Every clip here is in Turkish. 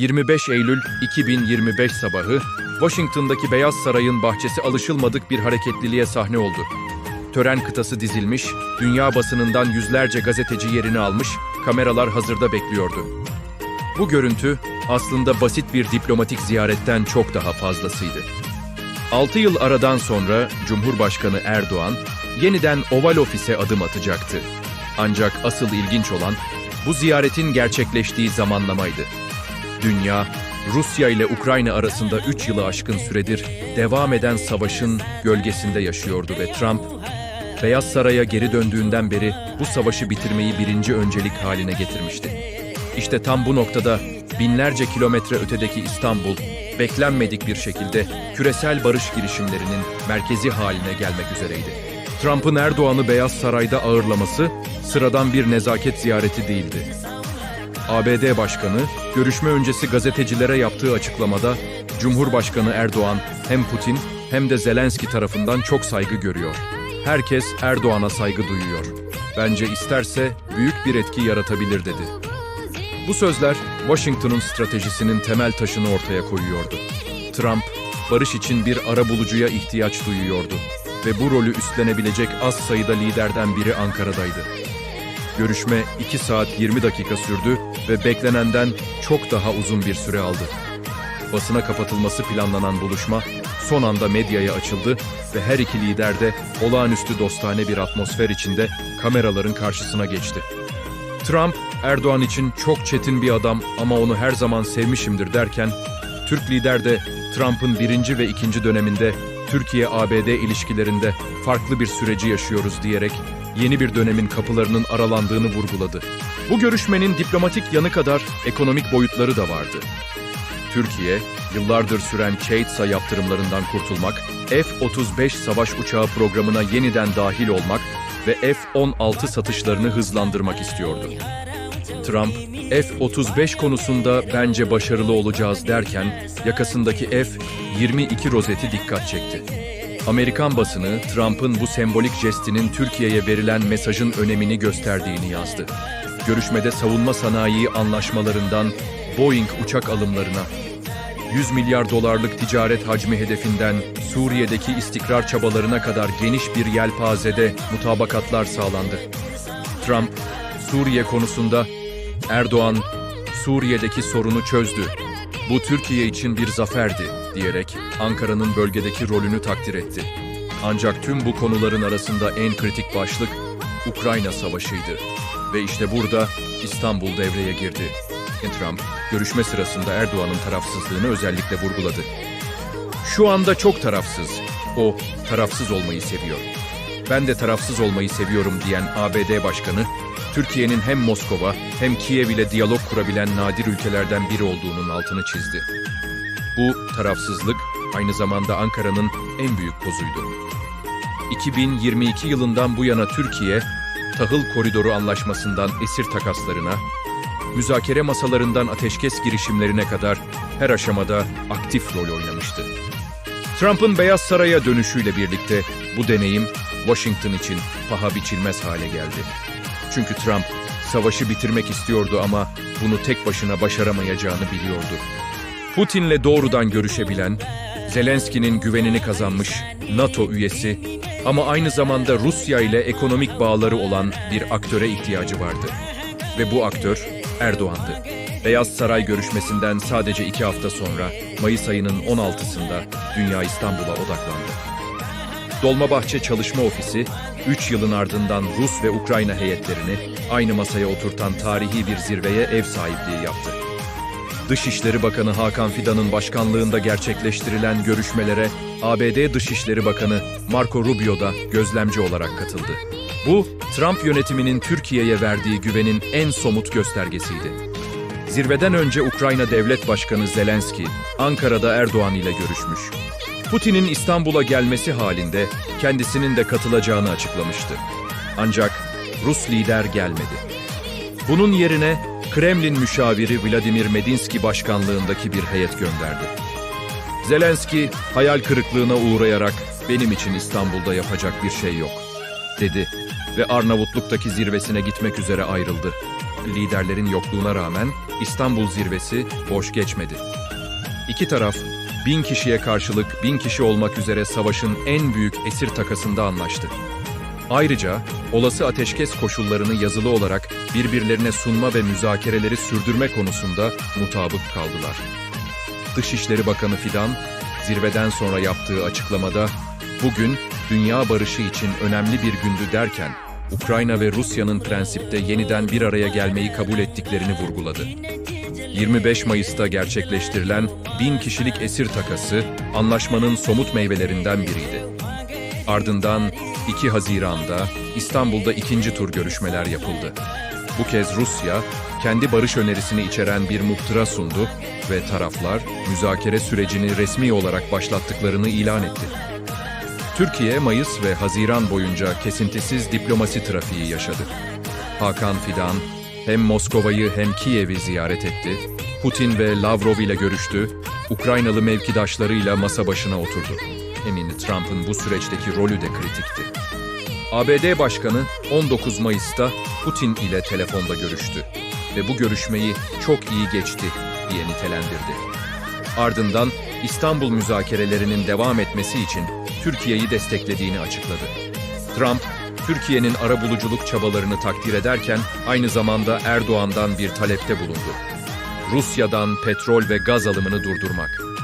25 Eylül 2025 sabahı Washington'daki Beyaz Saray'ın bahçesi alışılmadık bir hareketliliğe sahne oldu. Tören kıtası dizilmiş, dünya basınından yüzlerce gazeteci yerini almış, kameralar hazırda bekliyordu. Bu görüntü aslında basit bir diplomatik ziyaretten çok daha fazlasıydı. 6 yıl aradan sonra Cumhurbaşkanı Erdoğan yeniden Oval Ofis'e adım atacaktı. Ancak asıl ilginç olan bu ziyaretin gerçekleştiği zamanlamaydı. Dünya, Rusya ile Ukrayna arasında 3 yılı aşkın süredir devam eden savaşın gölgesinde yaşıyordu ve Trump, Beyaz Saray'a geri döndüğünden beri bu savaşı bitirmeyi birinci öncelik haline getirmişti. İşte tam bu noktada binlerce kilometre ötedeki İstanbul, beklenmedik bir şekilde küresel barış girişimlerinin merkezi haline gelmek üzereydi. Trump'ın Erdoğan'ı Beyaz Saray'da ağırlaması sıradan bir nezaket ziyareti değildi. ABD Başkanı, görüşme öncesi gazetecilere yaptığı açıklamada, Cumhurbaşkanı Erdoğan hem Putin hem de Zelenski tarafından çok saygı görüyor. Herkes Erdoğan'a saygı duyuyor. Bence isterse büyük bir etki yaratabilir dedi. Bu sözler Washington'un stratejisinin temel taşını ortaya koyuyordu. Trump, barış için bir arabulucuya ihtiyaç duyuyordu ve bu rolü üstlenebilecek az sayıda liderden biri Ankara'daydı. Görüşme 2 saat 20 dakika sürdü ve beklenenden çok daha uzun bir süre aldı. Basına kapatılması planlanan buluşma son anda medyaya açıldı ve her iki lider de olağanüstü dostane bir atmosfer içinde kameraların karşısına geçti. Trump, Erdoğan için çok çetin bir adam ama onu her zaman sevmişimdir derken, Türk lider de Trump'ın birinci ve ikinci döneminde Türkiye-ABD ilişkilerinde farklı bir süreci yaşıyoruz diyerek yeni bir dönemin kapılarının aralandığını vurguladı. Bu görüşmenin diplomatik yanı kadar ekonomik boyutları da vardı. Türkiye, yıllardır süren Çeitsa yaptırımlarından kurtulmak, F-35 savaş uçağı programına yeniden dahil olmak ve F-16 satışlarını hızlandırmak istiyordu. Trump, F-35 konusunda bence başarılı olacağız derken yakasındaki F-22 rozeti dikkat çekti. Amerikan basını Trump'ın bu sembolik jestinin Türkiye'ye verilen mesajın önemini gösterdiğini yazdı. Görüşmede savunma sanayi anlaşmalarından Boeing uçak alımlarına, 100 milyar dolarlık ticaret hacmi hedefinden Suriye'deki istikrar çabalarına kadar geniş bir yelpazede mutabakatlar sağlandı. Trump, Suriye konusunda Erdoğan, Suriye'deki sorunu çözdü. Bu Türkiye için bir zaferdi diyerek Ankara'nın bölgedeki rolünü takdir etti. Ancak tüm bu konuların arasında en kritik başlık Ukrayna Savaşı'ydı. Ve işte burada İstanbul devreye girdi. Trump, görüşme sırasında Erdoğan'ın tarafsızlığını özellikle vurguladı. Şu anda çok tarafsız. O, tarafsız olmayı seviyor. Ben de tarafsız olmayı seviyorum diyen ABD Başkanı, Türkiye'nin hem Moskova hem Kiev ile diyalog kurabilen nadir ülkelerden biri olduğunun altını çizdi. Bu tarafsızlık aynı zamanda Ankara'nın en büyük pozuydu. 2022 yılından bu yana Türkiye, tahıl koridoru anlaşmasından esir takaslarına, müzakere masalarından ateşkes girişimlerine kadar her aşamada aktif rol oynamıştı. Trump'ın Beyaz Saray'a dönüşüyle birlikte bu deneyim Washington için paha biçilmez hale geldi. Çünkü Trump savaşı bitirmek istiyordu ama bunu tek başına başaramayacağını biliyordu. Putin'le doğrudan görüşebilen, Zelenski'nin güvenini kazanmış NATO üyesi ama aynı zamanda Rusya ile ekonomik bağları olan bir aktöre ihtiyacı vardı. Ve bu aktör Erdoğan'dı. Beyaz Saray görüşmesinden sadece iki hafta sonra Mayıs ayının 16'sında Dünya İstanbul'a odaklandı. Dolmabahçe Çalışma Ofisi, 3 yılın ardından Rus ve Ukrayna heyetlerini aynı masaya oturtan tarihi bir zirveye ev sahipliği yaptı. Dışişleri Bakanı Hakan Fidan'ın başkanlığında gerçekleştirilen görüşmelere ABD Dışişleri Bakanı Marco Rubio da gözlemci olarak katıldı. Bu, Trump yönetiminin Türkiye'ye verdiği güvenin en somut göstergesiydi. Zirveden önce Ukrayna Devlet Başkanı Zelenski, Ankara'da Erdoğan ile görüşmüş. Putin'in İstanbul'a gelmesi halinde kendisinin de katılacağını açıklamıştı. Ancak Rus lider gelmedi. Bunun yerine Kremlin müşaviri Vladimir Medinsky başkanlığındaki bir heyet gönderdi. Zelenski hayal kırıklığına uğrayarak benim için İstanbul'da yapacak bir şey yok dedi ve Arnavutluk'taki zirvesine gitmek üzere ayrıldı. Liderlerin yokluğuna rağmen İstanbul zirvesi boş geçmedi. İki taraf bin kişiye karşılık bin kişi olmak üzere savaşın en büyük esir takasında anlaştı. Ayrıca olası ateşkes koşullarını yazılı olarak birbirlerine sunma ve müzakereleri sürdürme konusunda mutabık kaldılar. Dışişleri Bakanı Fidan, zirveden sonra yaptığı açıklamada, bugün dünya barışı için önemli bir gündü derken, Ukrayna ve Rusya'nın prensipte yeniden bir araya gelmeyi kabul ettiklerini vurguladı. 25 Mayıs'ta gerçekleştirilen bin kişilik esir takası, anlaşmanın somut meyvelerinden biriydi. Ardından 2 Haziran'da İstanbul'da ikinci tur görüşmeler yapıldı. Bu kez Rusya, kendi barış önerisini içeren bir muhtıra sundu ve taraflar müzakere sürecini resmi olarak başlattıklarını ilan etti. Türkiye, Mayıs ve Haziran boyunca kesintisiz diplomasi trafiği yaşadı. Hakan Fidan hem Moskova'yı hem Kiev'i ziyaret etti, Putin ve Lavrov ile görüştü, Ukraynalı mevkidaşlarıyla masa başına oturdu. Emin Trump'ın bu süreçteki rolü de kritikti. ABD Başkanı 19 Mayıs'ta Putin ile telefonda görüştü ve bu görüşmeyi çok iyi geçti diye nitelendirdi. Ardından İstanbul müzakerelerinin devam etmesi için Türkiye'yi desteklediğini açıkladı. Trump, Türkiye'nin arabuluculuk çabalarını takdir ederken aynı zamanda Erdoğan'dan bir talepte bulundu. Rusya'dan petrol ve gaz alımını durdurmak.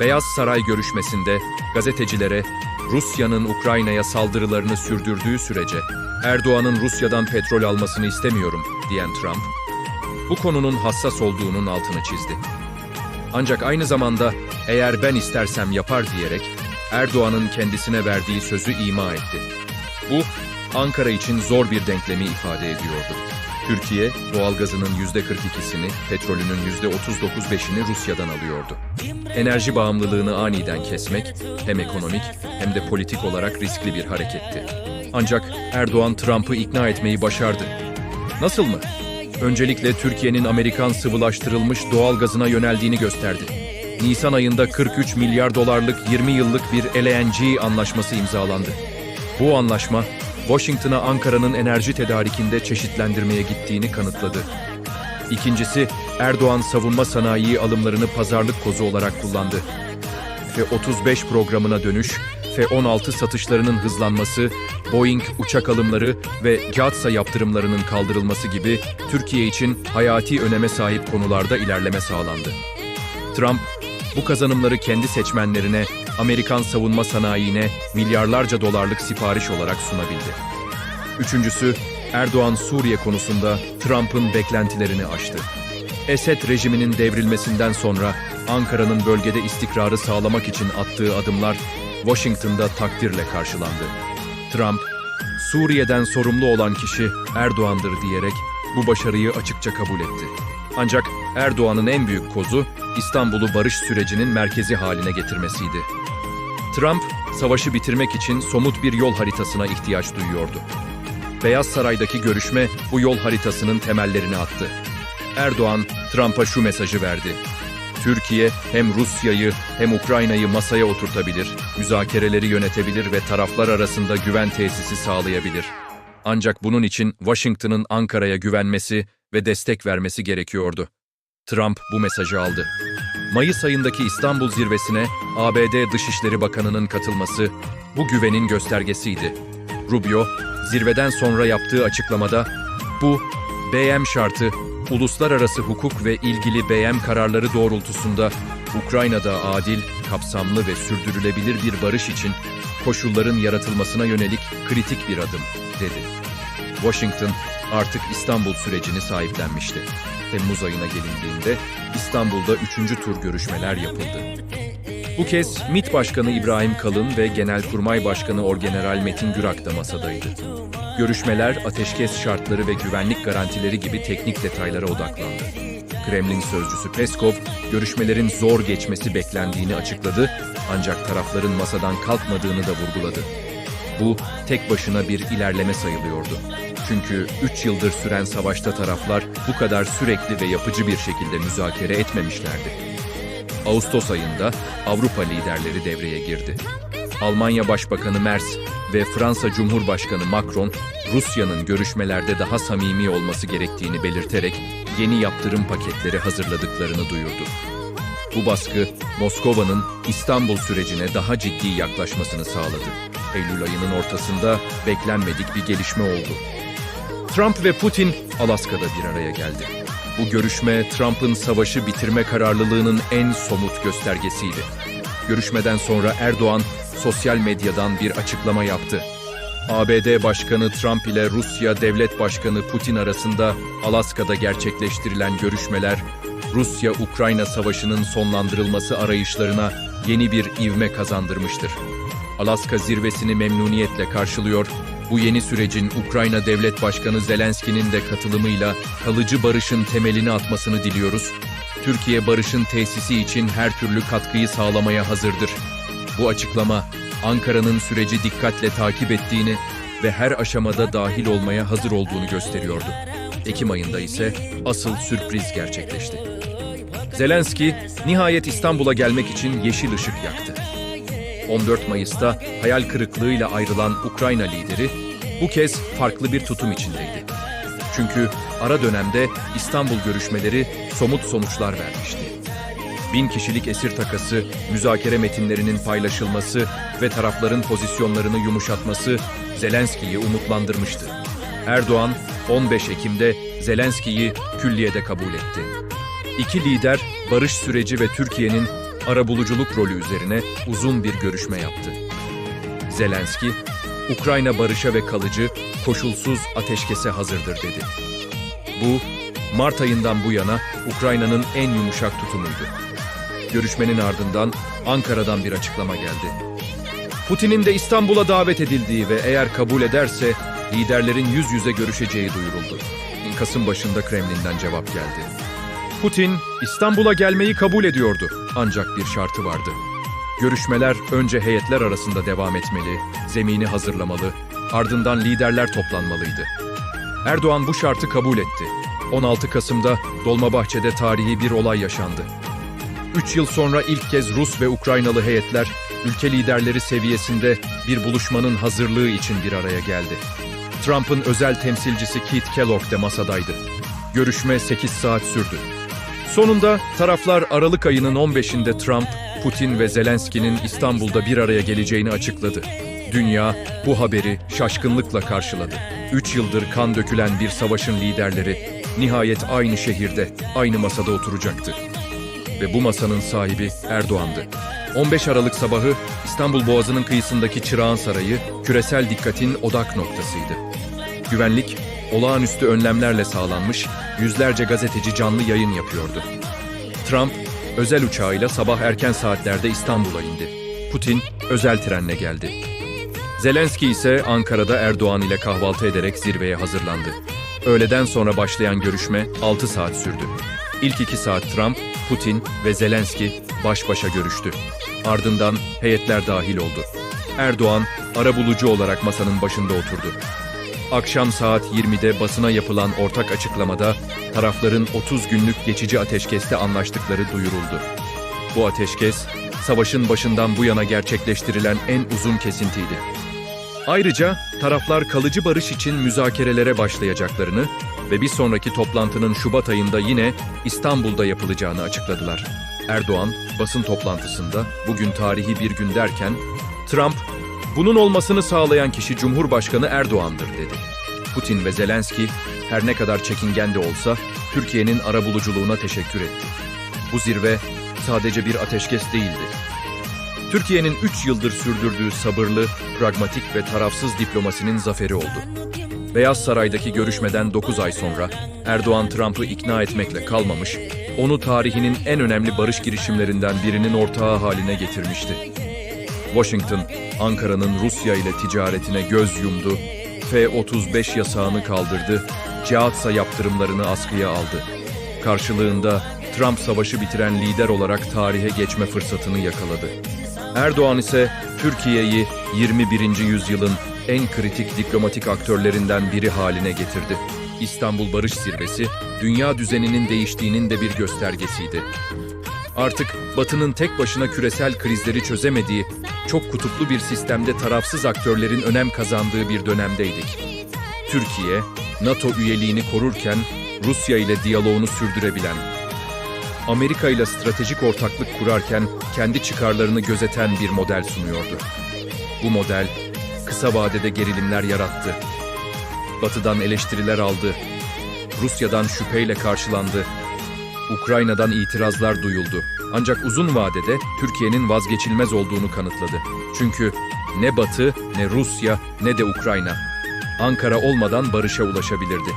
Beyaz Saray görüşmesinde gazetecilere Rusya'nın Ukrayna'ya saldırılarını sürdürdüğü sürece Erdoğan'ın Rusya'dan petrol almasını istemiyorum diyen Trump, bu konunun hassas olduğunun altını çizdi. Ancak aynı zamanda eğer ben istersem yapar diyerek Erdoğan'ın kendisine verdiği sözü ima etti. Bu Ankara için zor bir denklemi ifade ediyordu. Türkiye doğalgazının %42'sini, petrolünün %39,5'ini Rusya'dan alıyordu. Enerji bağımlılığını aniden kesmek hem ekonomik hem de politik olarak riskli bir hareketti. Ancak Erdoğan Trump'ı ikna etmeyi başardı. Nasıl mı? Öncelikle Türkiye'nin Amerikan sıvılaştırılmış doğalgazına yöneldiğini gösterdi. Nisan ayında 43 milyar dolarlık 20 yıllık bir LNG anlaşması imzalandı. Bu anlaşma Washington'a Ankara'nın enerji tedarikinde çeşitlendirmeye gittiğini kanıtladı. İkincisi, Erdoğan savunma sanayi alımlarını pazarlık kozu olarak kullandı. F-35 programına dönüş, F-16 satışlarının hızlanması, Boeing uçak alımları ve GATSA yaptırımlarının kaldırılması gibi Türkiye için hayati öneme sahip konularda ilerleme sağlandı. Trump, bu kazanımları kendi seçmenlerine, Amerikan savunma sanayine milyarlarca dolarlık sipariş olarak sunabildi. Üçüncüsü, Erdoğan Suriye konusunda Trump'ın beklentilerini aştı. Esed rejiminin devrilmesinden sonra Ankara'nın bölgede istikrarı sağlamak için attığı adımlar Washington'da takdirle karşılandı. Trump, Suriye'den sorumlu olan kişi Erdoğan'dır diyerek bu başarıyı açıkça kabul etti. Ancak Erdoğan'ın en büyük kozu İstanbul'u barış sürecinin merkezi haline getirmesiydi. Trump, savaşı bitirmek için somut bir yol haritasına ihtiyaç duyuyordu. Beyaz Saray'daki görüşme bu yol haritasının temellerini attı. Erdoğan, Trump'a şu mesajı verdi. Türkiye hem Rusya'yı hem Ukrayna'yı masaya oturtabilir, müzakereleri yönetebilir ve taraflar arasında güven tesisi sağlayabilir. Ancak bunun için Washington'ın Ankara'ya güvenmesi ve destek vermesi gerekiyordu. Trump bu mesajı aldı. Mayıs ayındaki İstanbul zirvesine ABD Dışişleri Bakanı'nın katılması bu güvenin göstergesiydi. Rubio, zirveden sonra yaptığı açıklamada, bu BM şartı, uluslararası hukuk ve ilgili BM kararları doğrultusunda Ukrayna'da adil, kapsamlı ve sürdürülebilir bir barış için koşulların yaratılmasına yönelik kritik bir adım, dedi. Washington artık İstanbul sürecini sahiplenmişti. Temmuz ayına gelindiğinde İstanbul'da üçüncü tur görüşmeler yapıldı. Bu kez MİT Başkanı İbrahim Kalın ve Genelkurmay Başkanı Orgeneral Metin Gürak da masadaydı. Görüşmeler ateşkes şartları ve güvenlik garantileri gibi teknik detaylara odaklandı. Kremlin sözcüsü Peskov, görüşmelerin zor geçmesi beklendiğini açıkladı ancak tarafların masadan kalkmadığını da vurguladı. Bu tek başına bir ilerleme sayılıyordu. Çünkü 3 yıldır süren savaşta taraflar bu kadar sürekli ve yapıcı bir şekilde müzakere etmemişlerdi. Ağustos ayında Avrupa liderleri devreye girdi. Almanya Başbakanı Merz ve Fransa Cumhurbaşkanı Macron, Rusya'nın görüşmelerde daha samimi olması gerektiğini belirterek yeni yaptırım paketleri hazırladıklarını duyurdu. Bu baskı Moskova'nın İstanbul sürecine daha ciddi yaklaşmasını sağladı. Eylül ayının ortasında beklenmedik bir gelişme oldu. Trump ve Putin Alaska'da bir araya geldi. Bu görüşme Trump'ın savaşı bitirme kararlılığının en somut göstergesiydi. Görüşmeden sonra Erdoğan sosyal medyadan bir açıklama yaptı. ABD Başkanı Trump ile Rusya Devlet Başkanı Putin arasında Alaska'da gerçekleştirilen görüşmeler, Rusya-Ukrayna savaşının sonlandırılması arayışlarına yeni bir ivme kazandırmıştır. Alaska zirvesini memnuniyetle karşılıyor, bu yeni sürecin Ukrayna Devlet Başkanı Zelenski'nin de katılımıyla kalıcı barışın temelini atmasını diliyoruz. Türkiye barışın tesisi için her türlü katkıyı sağlamaya hazırdır. Bu açıklama Ankara'nın süreci dikkatle takip ettiğini ve her aşamada dahil olmaya hazır olduğunu gösteriyordu. Ekim ayında ise asıl sürpriz gerçekleşti. Zelenski nihayet İstanbul'a gelmek için yeşil ışık yaktı. 14 Mayıs'ta hayal kırıklığıyla ayrılan Ukrayna lideri bu kez farklı bir tutum içindeydi. Çünkü ara dönemde İstanbul görüşmeleri somut sonuçlar vermişti. Bin kişilik esir takası, müzakere metinlerinin paylaşılması ve tarafların pozisyonlarını yumuşatması Zelenski'yi umutlandırmıştı. Erdoğan 15 Ekim'de Zelenski'yi külliyede kabul etti. İki lider barış süreci ve Türkiye'nin arabuluculuk rolü üzerine uzun bir görüşme yaptı. Zelenski, Ukrayna barışa ve kalıcı, koşulsuz ateşkese hazırdır dedi. Bu, Mart ayından bu yana Ukrayna'nın en yumuşak tutumuydu. Görüşmenin ardından Ankara'dan bir açıklama geldi. Putin'in de İstanbul'a davet edildiği ve eğer kabul ederse liderlerin yüz yüze görüşeceği duyuruldu. Kasım başında Kremlin'den cevap geldi. Putin İstanbul'a gelmeyi kabul ediyordu ancak bir şartı vardı. Görüşmeler önce heyetler arasında devam etmeli, zemini hazırlamalı, ardından liderler toplanmalıydı. Erdoğan bu şartı kabul etti. 16 Kasım'da Dolmabahçe'de tarihi bir olay yaşandı. Üç yıl sonra ilk kez Rus ve Ukraynalı heyetler ülke liderleri seviyesinde bir buluşmanın hazırlığı için bir araya geldi. Trump'ın özel temsilcisi Keith Kellogg de masadaydı. Görüşme 8 saat sürdü. Sonunda taraflar Aralık ayının 15'inde Trump, Putin ve Zelenski'nin İstanbul'da bir araya geleceğini açıkladı. Dünya bu haberi şaşkınlıkla karşıladı. Üç yıldır kan dökülen bir savaşın liderleri nihayet aynı şehirde, aynı masada oturacaktı. Ve bu masanın sahibi Erdoğan'dı. 15 Aralık sabahı İstanbul Boğazı'nın kıyısındaki Çırağan Sarayı küresel dikkatin odak noktasıydı. Güvenlik olağanüstü önlemlerle sağlanmış, yüzlerce gazeteci canlı yayın yapıyordu. Trump özel uçağıyla sabah erken saatlerde İstanbul'a indi. Putin özel trenle geldi. Zelenski ise Ankara'da Erdoğan ile kahvaltı ederek zirveye hazırlandı. Öğleden sonra başlayan görüşme 6 saat sürdü. İlk 2 saat Trump, Putin ve Zelenski baş başa görüştü. Ardından heyetler dahil oldu. Erdoğan arabulucu olarak masanın başında oturdu. Akşam saat 20'de basına yapılan ortak açıklamada tarafların 30 günlük geçici ateşkeste anlaştıkları duyuruldu. Bu ateşkes, savaşın başından bu yana gerçekleştirilen en uzun kesintiydi. Ayrıca taraflar kalıcı barış için müzakerelere başlayacaklarını ve bir sonraki toplantının Şubat ayında yine İstanbul'da yapılacağını açıkladılar. Erdoğan basın toplantısında bugün tarihi bir gün derken Trump bunun olmasını sağlayan kişi Cumhurbaşkanı Erdoğan'dır dedi. Putin ve Zelenski her ne kadar çekingen de olsa Türkiye'nin arabuluculuğuna teşekkür etti. Bu zirve sadece bir ateşkes değildi. Türkiye'nin 3 yıldır sürdürdüğü sabırlı, pragmatik ve tarafsız diplomasinin zaferi oldu. Beyaz Saray'daki görüşmeden 9 ay sonra Erdoğan Trump'ı ikna etmekle kalmamış, onu tarihinin en önemli barış girişimlerinden birinin ortağı haline getirmişti. Washington, Ankara'nın Rusya ile ticaretine göz yumdu, F-35 yasağını kaldırdı, Cihatsa yaptırımlarını askıya aldı. Karşılığında Trump savaşı bitiren lider olarak tarihe geçme fırsatını yakaladı. Erdoğan ise Türkiye'yi 21. yüzyılın en kritik diplomatik aktörlerinden biri haline getirdi. İstanbul Barış Zirvesi, dünya düzeninin değiştiğinin de bir göstergesiydi. Artık Batı'nın tek başına küresel krizleri çözemediği, çok kutuplu bir sistemde tarafsız aktörlerin önem kazandığı bir dönemdeydik. Türkiye, NATO üyeliğini korurken Rusya ile diyaloğunu sürdürebilen, Amerika ile stratejik ortaklık kurarken kendi çıkarlarını gözeten bir model sunuyordu. Bu model kısa vadede gerilimler yarattı. Batı'dan eleştiriler aldı. Rusya'dan şüpheyle karşılandı. Ukrayna'dan itirazlar duyuldu. Ancak uzun vadede Türkiye'nin vazgeçilmez olduğunu kanıtladı. Çünkü ne Batı, ne Rusya, ne de Ukrayna Ankara olmadan barışa ulaşabilirdi.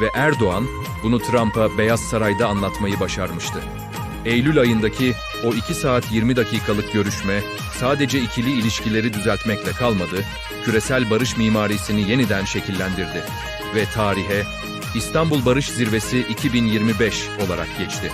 Ve Erdoğan bunu Trump'a Beyaz Saray'da anlatmayı başarmıştı. Eylül ayındaki o 2 saat 20 dakikalık görüşme sadece ikili ilişkileri düzeltmekle kalmadı, küresel barış mimarisini yeniden şekillendirdi ve tarihe İstanbul Barış Zirvesi 2025 olarak geçti.